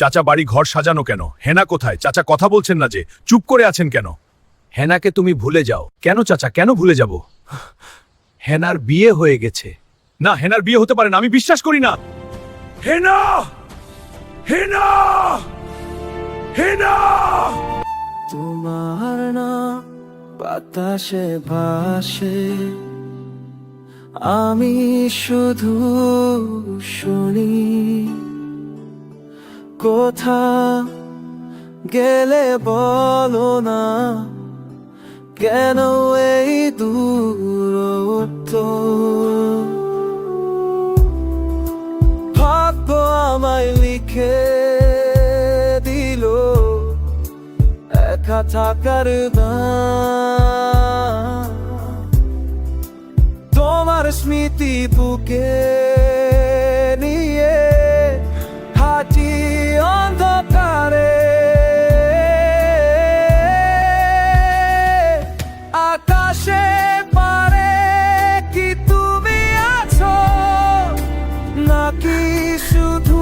চাচা বাড়ি ঘর সাজানো কেন? হেনা কোথায়? চাচা কথা বলছেন না যে, চুপ করে আছেন কেন? হেনাকে তুমি ভুলে যাও। কেন চাচা? কেন ভুলে যাব? হেনার বিয়ে হয়ে গেছে। না, হেনার বিয়ে হতে পারে না, আমি বিশ্বাস করি না। হেনা! হেনা! হেনা! তোমার না বাতাসে ভাসে। আমি শুধু শুনি। কোথা গেলে বলো না, কেন এই দূরত্ব ভাগ্য আমায় লিখে দিল, একা থাকার দান। তোমার স্মৃতি বুকে শুধু